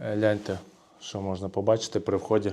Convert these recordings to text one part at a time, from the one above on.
Е, Гляньте, що можна побачити при вході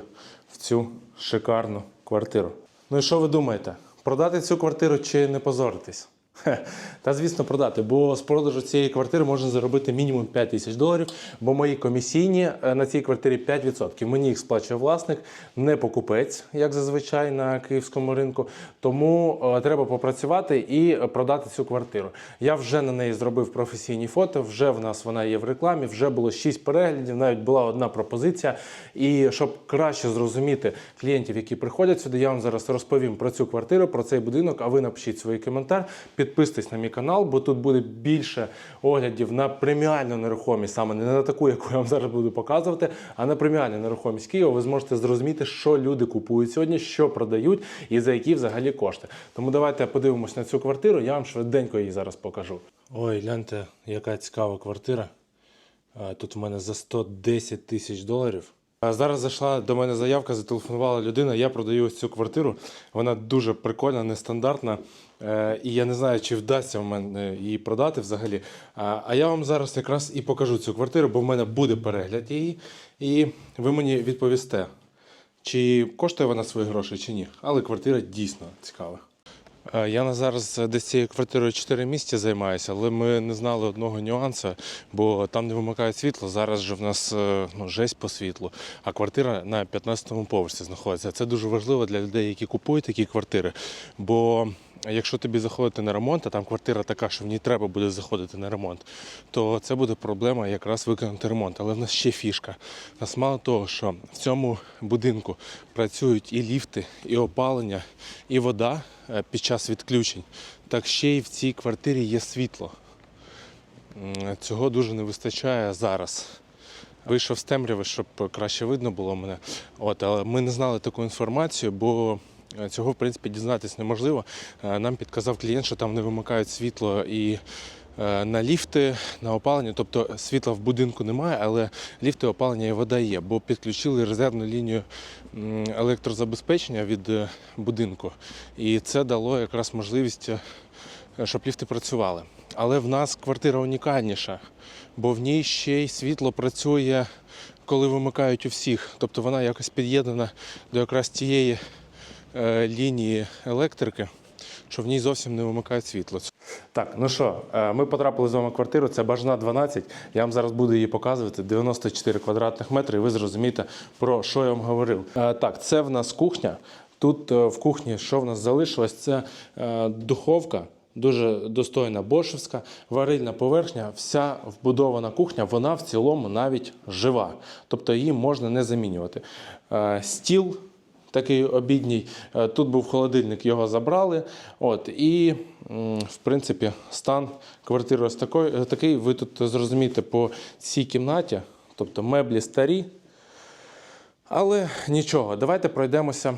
в цю шикарну квартиру. Ну і що ви думаєте? Продати цю квартиру чи не позоритись? Та звісно, продати, бо з продажу цієї квартири можна заробити мінімум 5 тисяч доларів, бо мої комісійні е, на цій квартирі 5%. Мені їх сплачує власник, не покупець, як зазвичай на київському ринку. Тому е, треба попрацювати і продати цю квартиру. Я вже на неї зробив професійні фото. Вже в нас вона є в рекламі. Вже було 6 переглядів, навіть була одна пропозиція. І щоб краще зрозуміти клієнтів, які приходять сюди, я вам зараз розповім про цю квартиру, про цей будинок. А ви напишіть свій коментар, підписуйтесь на мій канал, бо тут буде більше оглядів на преміальну нерухомість, саме не на таку, яку я вам зараз буду показувати, а на преміальну нерухомість Києва. Ви зможете зрозуміти, що люди купують сьогодні, що продають і за які взагалі кошти. Тому давайте подивимось на цю квартиру. Я вам швиденько її зараз покажу. Ой, гляньте, яка цікава квартира. Тут в мене за 110 тисяч доларів. Зараз зайшла до мене заявка, зателефонувала людина. Я продаю ось цю квартиру. Вона дуже прикольна, нестандартна. Е, І я не знаю, чи вдасться в мене її продати взагалі. А я вам зараз якраз і покажу цю квартиру, бо в мене буде перегляд її. І ви мені відповісте, чи коштує вона свої гроші, чи ні. Але квартира дійсно цікава. Е, Я на зараз десь цією квартирою 4 місяці займаюся, але ми не знали одного нюансу, бо там не вимикає світло. Зараз же в нас е, ну, жесть по світлу, а квартира на 15-му поверсі знаходиться. Це дуже важливо для людей, які купують такі квартири. Бо якщо тобі заходити на ремонт, а там квартира така, що в ній треба буде заходити на ремонт, то це буде проблема якраз виконати ремонт. Але в нас ще фішка. У нас мало того, що в цьому будинку працюють і ліфти, і опалення, і вода е, під час відключень, так ще й в цій квартирі є світло. Цього дуже не вистачає зараз. Вийшов з темряви, щоб краще видно було мене. От, але ми не знали таку інформацію, бо цього в принципі дізнатись неможливо. Е, Нам підказав клієнт, що там не вимикають світло і е, на ліфти, на опалення. Тобто світла в будинку немає, але ліфти, опалення і вода є, бо підключили резервну лінію електрозабезпечення від е, будинку. І це дало якраз можливість, е, щоб ліфти працювали. Але в нас квартира унікальніша, бо в ній ще й світло працює, коли вимикають у всіх. Тобто вона якось під'єднана до якраз тієї е, лінії електрики, що в ній зовсім не вимикають світло. Так, ну що, е, ми потрапили з вами в квартиру, це бажана 12. Я вам зараз буду її показувати. 94 квадратних метри, і ви зрозумієте, про що я вам говорив. Е, Так, це в нас кухня. Тут е, в кухні, що в нас залишилось, це е, духовка. Дуже достойна бошевська, варильна поверхня, вся вбудована кухня, вона в цілому навіть жива. Тобто її можна не замінювати. Е, Стіл такий обідній. Е, Тут був холодильник, його забрали. От, і, в принципі, стан квартири ось такий, е, такий. Ви тут зрозумієте по цій кімнаті, тобто меблі старі. Але нічого, давайте пройдемося.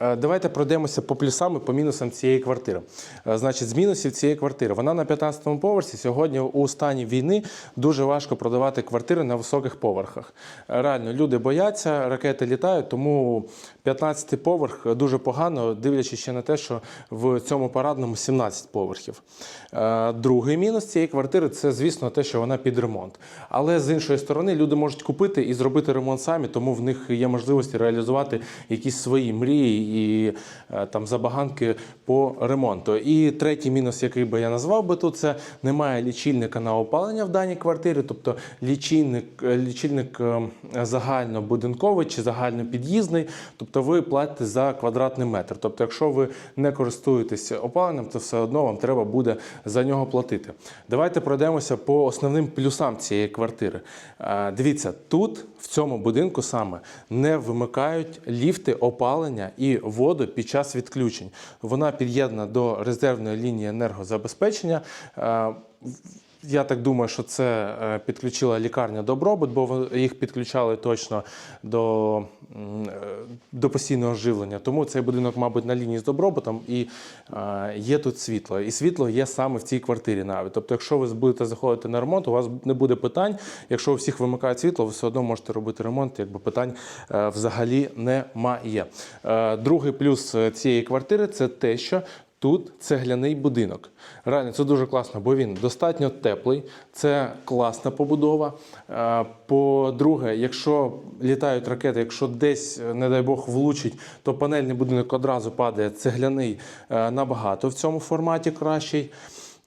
Е, Давайте пройдемося по плюсам і по мінусам цієї квартири. Е, Значить, з мінусів цієї квартири. Вона на 15-му поверсі. Сьогодні у стані війни дуже важко продавати квартири на високих поверхах. Е, Реально, люди бояться, ракети літають, тому 15-й поверх дуже погано, дивлячись ще на те, що в цьому парадному 17 поверхів. Другий мінус цієї квартири це, звісно, те, що вона під ремонт. Але з іншої сторони, люди можуть купити і зробити ремонт самі, тому в них є можливості реалізувати якісь свої мрії і е, там забаганки по ремонту. І третій мінус, який би я назвав би тут, це немає лічильника на опалення в даній квартирі, тобто лічильник, е, лічильник е, загальнобудинковий чи загальнопід'їзний, тобто ви платите за квадратний метр. Тобто, якщо ви не користуєтесь опаленням, то все одно вам треба буде за нього платити. Давайте пройдемося по основним плюсам цієї квартири. Дивіться, тут в цьому будинку саме не вимикають ліфти, опалення і воду під час відключень. Вона під'єднана до резервної лінії енергозабезпечення. Я так думаю, що це е, підключила лікарня Добробут, бо їх підключали точно до, е, до постійного живлення. Тому цей будинок, мабуть, на лінії з Добробутом і е, є тут світло. І світло є саме в цій квартирі навіть. Тобто, якщо ви будете заходити на ремонт, у вас не буде питань. Якщо у всіх вимикають світло, ви все одно можете робити ремонт, якби питань взагалі немає. Другий плюс цієї квартири це те, що Тут цегляний будинок. Реально, це дуже класно, бо він достатньо теплий, це класна побудова. Е, По-друге, якщо літають ракети, якщо десь, е, не дай Бог, влучить, то панельний будинок одразу падає. Цегляний е, набагато в цьому форматі кращий.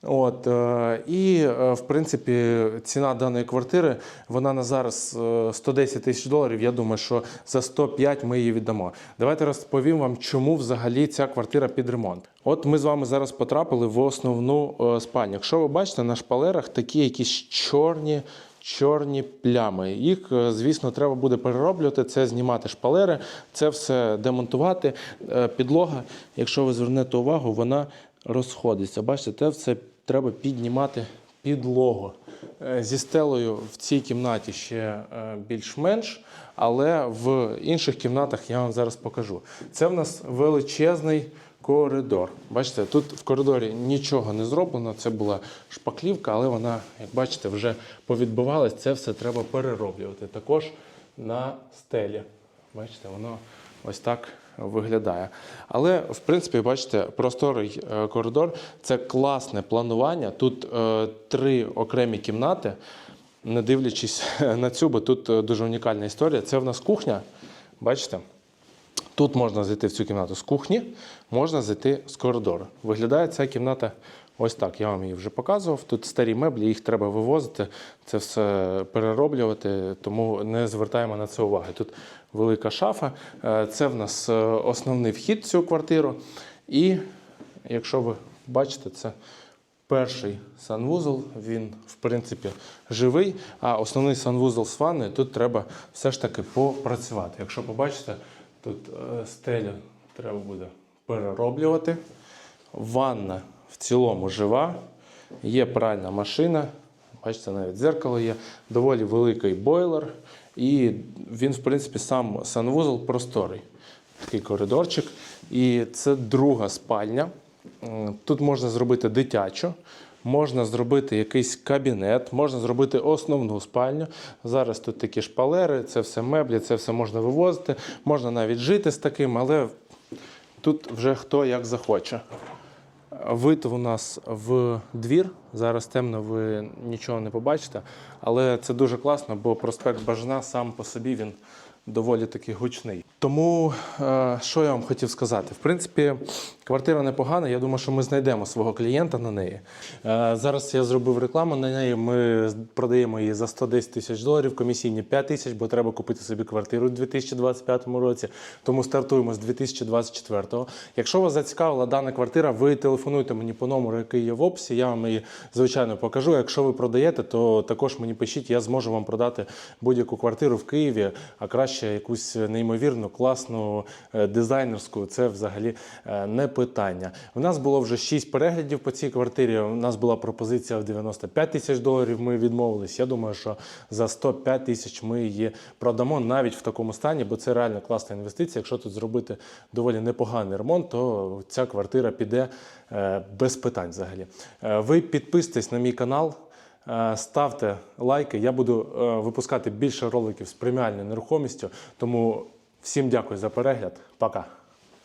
От, е, і, е, в принципі, ціна даної квартири, вона на зараз е, 110 тисяч доларів. Я думаю, що за 105 ми її віддамо. Давайте розповім вам, чому взагалі ця квартира під ремонт. От ми з вами зараз потрапили в основну е, спальню. Якщо ви бачите, на шпалерах такі якісь чорні. Чорні плями. Їх, е, звісно, треба буде перероблювати. Це знімати шпалери, це все демонтувати. Е, Підлога, якщо ви звернете увагу, вона розходиться. Бачите, це все треба піднімати підлогу. Е, Зі стелею в цій кімнаті ще е, більш-менш, але в інших кімнатах я вам зараз покажу. Це в нас величезний коридор. Бачите, тут в коридорі нічого не зроблено. Це була шпаклівка, але вона, як бачите, вже повідбивалась. Це все треба перероблювати. Також на стелі. Бачите, воно ось так виглядає. Але, в принципі, бачите, просторий е, коридор це класне планування. Тут е, три окремі кімнати, не дивлячись на цю, бо тут е, дуже унікальна історія. Це в нас кухня. Бачите? Тут можна зайти в цю кімнату з кухні, можна зайти з коридору. Виглядає ця кімната ось так. Я вам її вже показував. Тут старі меблі, їх треба вивозити, це все перероблювати, тому не звертаємо на це уваги. Тут велика шафа. Е, Це в нас е, основний вхід в цю квартиру. І якщо ви бачите, це перший санвузол, він в принципі живий, а основний санвузол з ванною тут треба все ж таки попрацювати. Якщо побачите, тут е, стелю треба буде перероблювати. Ванна в цілому жива, є пральна машина. Бачите, навіть дзеркало є, доволі великий бойлер, і він, в принципі, сам санвузол просторий. Такий коридорчик. І це друга спальня. Тут можна зробити дитячу, можна зробити якийсь кабінет, можна зробити основну спальню. Зараз тут такі шпалери, це все меблі, це все можна вивозити. Можна навіть жити з таким, але тут вже хто як захоче. Вид у нас в двір. Зараз темно, ви нічого не побачите. Але це дуже класно, бо проспект Бажана сам по собі він доволі таки гучний. Тому е, що я вам хотів сказати? В принципі, квартира непогана. Я думаю, що ми знайдемо свого клієнта на неї. Е, зараз я зробив рекламу на неї. Ми продаємо її за 110 тисяч доларів, комісійні 5 тисяч, бо треба купити собі квартиру у 2025 році. Тому стартуємо з 2024. Якщо вас зацікавила дана квартира, ви телефонуйте мені по номеру, який є в описі. Я вам її звичайно покажу. Якщо ви продаєте, то також мені пишіть, я зможу вам продати будь-яку квартиру в Києві, а краще якусь неймовірну, класну е, дизайнерську. Це взагалі е, не питання. У нас було вже 6 переглядів по цій квартирі. У нас була пропозиція в 95 тисяч доларів. Ми відмовились. Я думаю, що за 105 тисяч ми її продамо навіть в такому стані, бо це реально класна інвестиція. Якщо тут зробити доволі непоганий ремонт, то ця квартира піде е, без питань взагалі. Ви підписуйтесь на мій канал. Е, Ставте лайки. Я буду е, випускати більше роликів з преміальною нерухомістю. Тому всім дякую за перегляд. Пока.